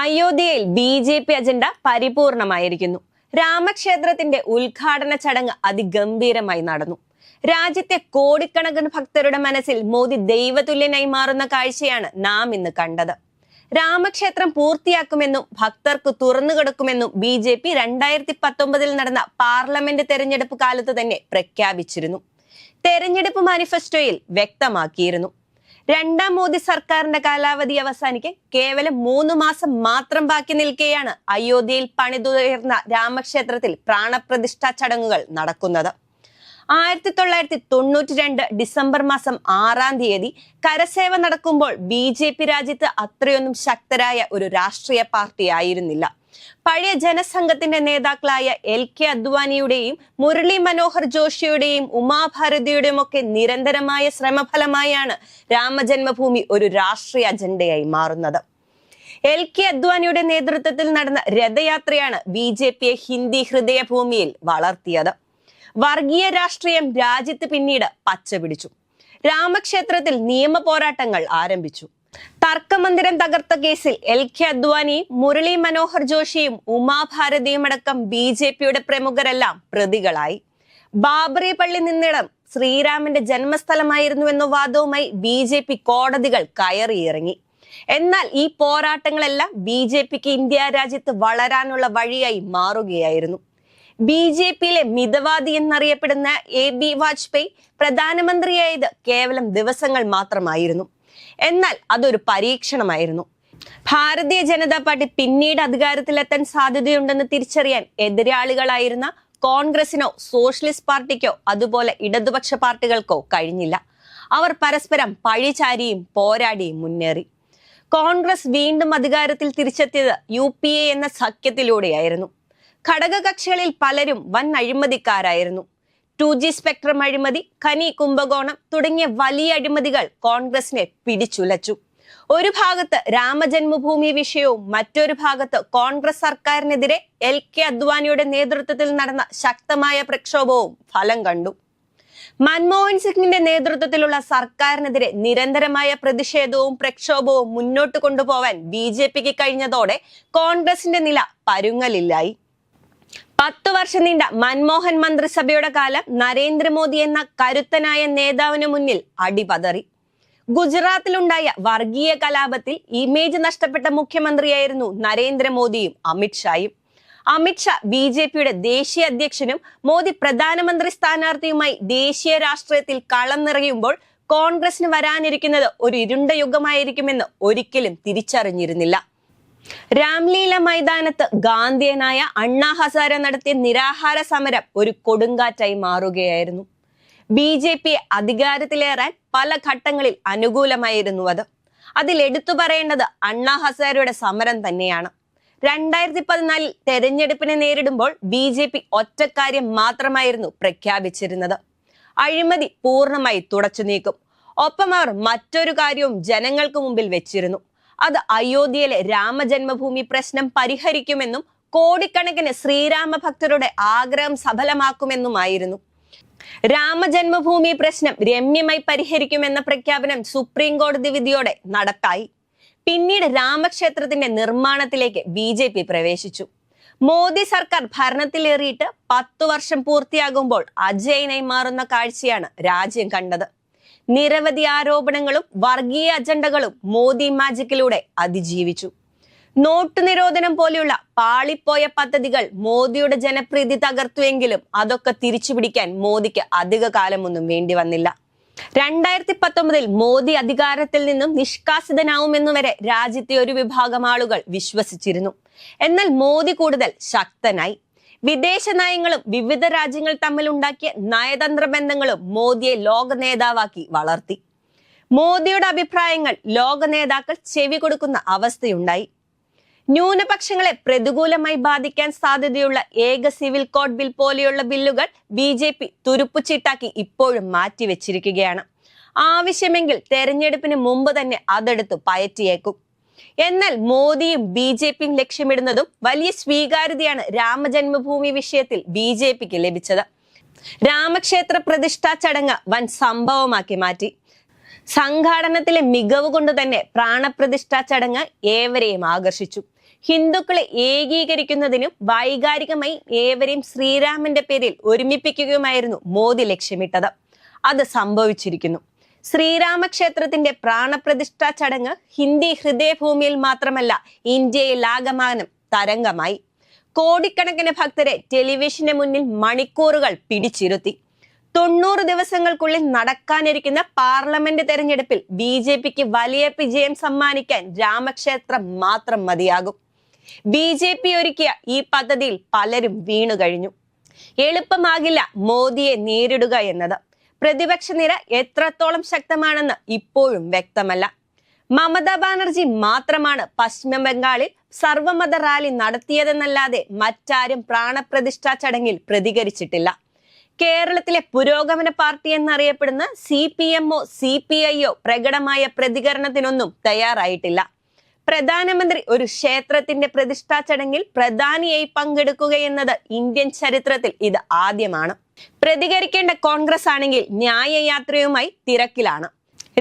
അയോധ്യയിൽ B J P agenda പരിപൂർണമായിരിക്കുന്നു. രാമക്ഷേത്രത്തിന്റെ ഉദ്ഘാടന ചടങ്ങ് അതിഗംഭീരമായി നടന്നു. രാജ്യത്തെ കോടിക്കണക്കിന് ഭക്തരുടെ മനസ്സിൽ മോദി ദൈവതുല്യനായി മാറുന്ന കാഴ്ചയാണ് നാം ഇന്ന് കണ്ടത്. രാമക്ഷേത്രം പൂർത്തിയാക്കുമെന്നും ഭക്തർക്ക് തുറന്നു കൊടുക്കുമെന്നും ബി ജെ പി രണ്ടായിരത്തി പത്തൊമ്പതിൽ നടന്ന പാർലമെന്റ് തെരഞ്ഞെടുപ്പ് കാലത്ത് തന്നെ പ്രഖ്യാപിച്ചിരുന്നു. തെരഞ്ഞെടുപ്പ് മാനിഫെസ്റ്റോയിൽ വ്യക്തമാക്കിയിരുന്നു. രണ്ടാം മോദി സർക്കാരിന്റെ കാലാവധി അവസാനിക്കാൻ കേവലം മൂന്ന് മാസം മാത്രം ബാക്കി നിൽക്കെയാണ് അയോധ്യയിൽ പണിതുയർന്ന രാമക്ഷേത്രത്തിൽ പ്രാണപ്രതിഷ്ഠാ ചടങ്ങുകൾ നടക്കുന്നത്. ആയിരത്തി തൊള്ളായിരത്തി തൊണ്ണൂറ്റി രണ്ട് ഡിസംബർ മാസം ആറാം തീയതി കരസേവ നടക്കുമ്പോൾ ബി ജെ പി രാജ്യത്ത് അത്രയൊന്നും ശക്തരായ ഒരു രാഷ്ട്രീയ പാർട്ടി ആയിരുന്നില്ല പഴയ ജനസംഘത്തിന്റെ നേതാക്കളായ എൽ കെ അദ്വാനിയുടെയും മുരളി മനോഹർ ജോഷിയുടെയും ഉമാഭാരതിയുടെയും ഒക്കെ നിരന്തരമായ ശ്രമഫലമായാണ് രാമജന്മഭൂമി ഒരു രാഷ്ട്രീയ അജണ്ടയായി മാറുന്നത്. എൽ കെ അദ്വാനിയുടെ നേതൃത്വത്തിൽ നടന്ന രഥയാത്രയാണ് ബി ജെ പിയെ ഹിന്ദി ഹൃദയഭൂമിയിൽ വളർത്തിയത്. വർഗീയ രാഷ്ട്രീയം രാജ്യത്ത് പിന്നീട് പച്ചപിടിച്ചു. രാമക്ഷേത്രത്തിൽ നിയമ പോരാട്ടങ്ങൾ ആരംഭിച്ചു. തർക്കമന്ദിരം തകർത്ത കേസിൽ എൽ കെ അദ്വാനി മുരളി മനോഹർ ജോഷിയും ഉമാഭാരതിയും അടക്കം ബി ജെ പിയുടെ പ്രമുഖരെല്ലാം പ്രതികളായി. ബാബറി പള്ളി നിന്നിടം ശ്രീരാമന്റെ ജന്മസ്ഥലമായിരുന്നു എന്ന വാദവുമായി ബി ജെ പി കോടതികൾ കയറിയിറങ്ങി. എന്നാൽ ഈ പോരാട്ടങ്ങളെല്ലാം ബി ജെ പിക്ക് ഇന്ത്യ രാജ്യത്ത് വളരാനുള്ള വഴിയായി മാറുകയായിരുന്നു. ബി ജെ പിയിലെ മിതവാദി എന്നറിയപ്പെടുന്ന എ ബി വാജ്പേയി പ്രധാനമന്ത്രിയായത് കേവലം ദിവസങ്ങൾ മാത്രമായിരുന്നു. എന്നാൽ അതൊരു പരീക്ഷണമായിരുന്നു. ഭാരതീയ ജനതാ പാർട്ടി പിന്നീട് അധികാരത്തിലെത്താൻ സാധ്യതയുണ്ടെന്ന് തിരിച്ചറിയാൻ എതിരാളികളായിരുന്ന കോൺഗ്രസിനോ സോഷ്യലിസ്റ്റ് പാർട്ടിക്കോ അതുപോലെ ഇടതുപക്ഷ പാർട്ടികൾക്കോ കഴിഞ്ഞില്ല. അവർ പരസ്പരം പഴിചാരിയും പോരാടിയും മുന്നേറി. കോൺഗ്രസ് വീണ്ടും അധികാരത്തിൽ തിരിച്ചെത്തിയത് യു പി എ എന്ന സഖ്യത്തിലൂടെയായിരുന്നു. ഘടകകക്ഷികളിൽ പലരും വൻ അഴിമതിക്കാരായിരുന്നു. ടു ജി സ്പെക്ട്രം അഴിമതി ഖനി കുംഭകോണം തുടങ്ങിയ വലിയ അഴിമതികൾ കോൺഗ്രസിനെ പിടിച്ചുലച്ചു. ഒരു ഭാഗത്ത് രാമജന്മഭൂമി വിഷയവും മറ്റൊരു ഭാഗത്ത് കോൺഗ്രസ് സർക്കാരിനെതിരെ എൽ കെ അദ്വാനിയുടെ നേതൃത്വത്തിൽ നടന്ന ശക്തമായ പ്രക്ഷോഭവും ഫലം കണ്ടു. മൻമോഹൻ സിംഗിന്റെ നേതൃത്വത്തിലുള്ള സർക്കാരിനെതിരെ നിരന്തരമായ പ്രതിഷേധവും പ്രക്ഷോഭവും മുന്നോട്ട് കൊണ്ടുപോവാൻ ബി ജെ പിക്ക് കഴിഞ്ഞതോടെ കോൺഗ്രസിന്റെ നില പരുങ്ങലില്ലായി. പത്തു വർഷം നീണ്ട മൻമോഹൻ മന്ത്രിസഭയുടെ കാലം നരേന്ദ്രമോദി എന്ന കരുത്തനായ നേതാവിന് മുന്നിൽ അടിപതറി. ഗുജറാത്തിലുണ്ടായ വർഗീയ കലാപത്തിൽ ഇമേജ് നഷ്ടപ്പെട്ട മുഖ്യമന്ത്രിയായിരുന്നു നരേന്ദ്രമോദിയും അമിത്ഷായും അമിത്ഷാ ബി ജെ പിയുടെ ദേശീയ അധ്യക്ഷനും മോദി പ്രധാനമന്ത്രി സ്ഥാനാർത്ഥിയുമായി ദേശീയ രാഷ്ട്രീയത്തിൽ കളം നിറയുമ്പോൾ കോൺഗ്രസിന് വരാനിരിക്കുന്നത് ഒരു ഇരുണ്ട യുഗമായിരിക്കുമെന്ന് ഒരിക്കലും തിരിച്ചറിഞ്ഞിരുന്നില്ല. രാംലീല മൈതാനത്ത് ഗാന്ധിയനായ അണ്ണാ ഹസാര നടത്തിയ നിരാഹാര സമരം ഒരു കൊടുങ്കാറ്റായി മാറുകയായിരുന്നു. ബി ജെ പി അധികാരത്തിലേറാൻ പല ഘട്ടങ്ങളിൽ അനുകൂലമായിരുന്നു അത്. അതിൽ എടുത്തു പറയേണ്ടത് അണ്ണാ ഹസാരയുടെ സമരം തന്നെയാണ്. രണ്ടായിരത്തി പതിനാലിൽ തെരഞ്ഞെടുപ്പിനെ നേരിടുമ്പോൾ ബി ജെ പി ഒറ്റക്കാര്യം മാത്രമായിരുന്നു പ്രഖ്യാപിച്ചിരുന്നത്. അഴിമതി പൂർണമായി തുടച്ചു നീക്കും. ഒപ്പം അവർ മറ്റൊരു കാര്യവും ജനങ്ങൾക്ക് മുമ്പിൽ വെച്ചിരുന്നു. അത് അയോധ്യയിലെ രാമജന്മഭൂമി പ്രശ്നം പരിഹരിക്കുമെന്നും കോടിക്കണക്കിന് ശ്രീരാമ ഭക്തരുടെ ആഗ്രഹം സഫലമാക്കുമെന്നുമായിരുന്നു. രാമജന്മഭൂമി പ്രശ്നം രമ്യമായി പരിഹരിക്കുമെന്ന പ്രഖ്യാപനം സുപ്രീം കോടതി വിധിയോടെ നടപ്പായി പിന്നീട് രാമക്ഷേത്രത്തിന്റെ നിർമ്മാണത്തിലേക്ക് ബി ജെ പി പ്രവേശിച്ചു. മോദി സർക്കാർ ഭരണത്തിലേറിയിട്ട് പത്തു വർഷം പൂർത്തിയാകുമ്പോൾ അജയനായി മാറുന്ന കാഴ്ചയാണ് രാജ്യം കണ്ടത്. നിരവധി ആരോപണങ്ങളും വർഗീയ അജണ്ടകളും മോദി മാജിക്കിലൂടെ അതിജീവിച്ചു. നോട്ട് നിരോധനം പോലെയുള്ള പാളിപ്പോയ പദ്ധതികൾ മോദിയുടെ ജനപ്രീതി തകർത്തുവെങ്കിലും അതൊക്കെ തിരിച്ചുപിടിക്കാൻ മോദിക്ക് അധിക കാലമൊന്നും വേണ്ടി വന്നില്ല. രണ്ടായിരത്തി പത്തൊമ്പതിൽ മോദി അധികാരത്തിൽ നിന്നും നിഷ്കാസിതനാവുമെന്നു വരെ രാജ്യത്തെ ഒരു വിഭാഗം ആളുകൾ വിശ്വസിച്ചിരുന്നു. എന്നാൽ മോദി കൂടുതൽ ശക്തനായി. വിദേശ നയങ്ങളും വിവിധ രാജ്യങ്ങൾ തമ്മിൽ ഉണ്ടാക്കിയ നയതന്ത്ര ബന്ധങ്ങളും മോദിയെ ലോക നേതാവാക്കി വളർത്തി. മോദിയുടെ അഭിപ്രായങ്ങൾ ലോക നേതാക്കൾ ചെവി കൊടുക്കുന്ന അവസ്ഥയുണ്ടായി. ന്യൂനപക്ഷങ്ങളെ പ്രതികൂലമായി ബാധിക്കാൻ സാധ്യതയുള്ള ഏക സിവിൽ കോഡ് ബിൽ പോലെയുള്ള ബില്ലുകൾ ബി ജെ പി തുരുപ്പുചീട്ടാക്കി ഇപ്പോഴും മാറ്റിവെച്ചിരിക്കുകയാണ്. ആവശ്യമെങ്കിൽ തെരഞ്ഞെടുപ്പിന് മുമ്പ് തന്നെ അതെടുത്ത് പയറ്റിയേക്കും. എന്നാൽ മോദിയും ബി ജെ പിയും ലക്ഷ്യമിടുന്നതും വലിയ സ്വീകാര്യതയാണ് രാമജന്മഭൂമി വിഷയത്തിൽ ബി ജെ പിക്ക് ലഭിച്ചത്. രാമക്ഷേത്ര പ്രതിഷ്ഠാ ചടങ്ങ് വൻ സംഭവമാക്കി മാറ്റി. സംഘാടനത്തിലെ മികവ് കൊണ്ട് തന്നെ പ്രാണപ്രതിഷ്ഠാ ചടങ്ങ് ഏവരെയും ആകർഷിച്ചു. ഹിന്ദുക്കളെ ഏകീകരിക്കുന്നതിനും വൈകാരികമായി ഏവരെയും ശ്രീരാമന്റെ പേരിൽ ഒരുമിപ്പിക്കുകയുമായിരുന്നു മോദി ലക്ഷ്യമിട്ടത്. അത് സംഭവിച്ചിരിക്കുന്നു. ശ്രീരാമക്ഷേത്രത്തിന്റെ പ്രാണപ്രതിഷ്ഠാ ചടങ്ങ് ഹിന്ദി ഹൃദയഭൂമിയിൽ മാത്രമല്ല ഇന്ത്യയിൽ ആകമാനം തരംഗമായി. കോടിക്കണക്കിന് ഭക്തരെ ടെലിവിഷന് മുന്നിൽ മണിക്കൂറുകൾ പിടിച്ചിരുത്തി. തൊണ്ണൂറ് ദിവസങ്ങൾക്കുള്ളിൽ നടക്കാനിരിക്കുന്ന പാർലമെന്റ് തെരഞ്ഞെടുപ്പിൽ ബി ജെ പിക്ക് വലിയ വിജയം സമ്മാനിക്കാൻ രാമക്ഷേത്രം മാത്രം മതിയാകും. ബി ജെ പി ഒരുക്കിയ ഈ പദ്ധതിയിൽ പലരും വീണു കഴിഞ്ഞു എളുപ്പമാകില്ല മോദിയെ നേരിടുക എന്നത്. പ്രതിപക്ഷ നിര എത്രത്തോളം ശക്തമാണെന്ന് ഇപ്പോഴും വ്യക്തമല്ല. മമതാ ബാനർജി മാത്രമാണ് പശ്ചിമ ബംഗാളിൽ സർവമത റാലി നടത്തിയതെന്നല്ലാതെ മറ്റാരും പ്രാണപ്രതിഷ്ഠാ ചടങ്ങിൽ പ്രതികരിച്ചിട്ടില്ല. കേരളത്തിലെ പുരോഗമന പാർട്ടി എന്നറിയപ്പെടുന്ന സി പി എമ്മോ സി പി ഐയോ പ്രകടമായ പ്രതികരണത്തിനൊന്നും തയ്യാറായിട്ടില്ല. പ്രധാനമന്ത്രി ഒരു ക്ഷേത്രത്തിന്റെ പ്രതിഷ്ഠാ ചടങ്ങിൽ പ്രധാനിയായി പങ്കെടുക്കുക എന്നത് ഇന്ത്യൻ ചരിത്രത്തിൽ ഇത് ആദ്യമാണ്. പ്രതികരിക്കേണ്ട കോൺഗ്രസ് ആണെങ്കിൽ ന്യായയാത്രയുമായി തിരക്കിലാണ്.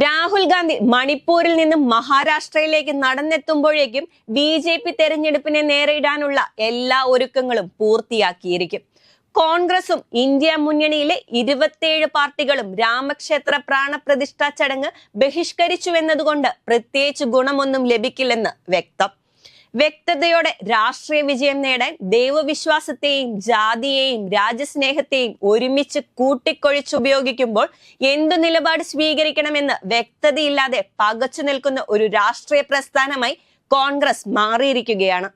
രാഹുൽ ഗാന്ധി മണിപ്പൂരിൽ നിന്നും മഹാരാഷ്ട്രയിലേക്ക് നടന്നെത്തുമ്പോഴേക്കും ബി ജെ പി തെരഞ്ഞെടുപ്പിനെ നേരിടാനുള്ള എല്ലാ ഒരുക്കങ്ങളും പൂർത്തിയാക്കിയിരിക്കും. കോൺഗ്രസും ഇന്ത്യ മുന്നണിയിലെ ഇരുപത്തിയേഴ് പാർട്ടികളും രാമക്ഷേത്ര പ്രാണപ്രതിഷ്ഠാ ചടങ്ങ് ബഹിഷ്കരിച്ചു എന്നതുകൊണ്ട് പ്രത്യേകിച്ച് ഗുണമൊന്നും ലഭിക്കില്ലെന്ന് വ്യക്തം. വ്യക്തതയോടെ രാഷ്ട്രീയ വിജയം നേടാൻ ദൈവവിശ്വാസത്തെയും ജാതിയെയും രാജ്യസ്നേഹത്തെയും ഒരുമിച്ച് കൂട്ടിക്കൊഴിച്ചുപയോഗിക്കുമ്പോൾ എന്തു നിലപാട് സ്വീകരിക്കണമെന്ന് വ്യക്തതയില്ലാതെ പകച്ചു നിൽക്കുന്ന ഒരു രാഷ്ട്രീയ പ്രസ്ഥാനമായി കോൺഗ്രസ് മാറിയിരിക്കുകയാണ്.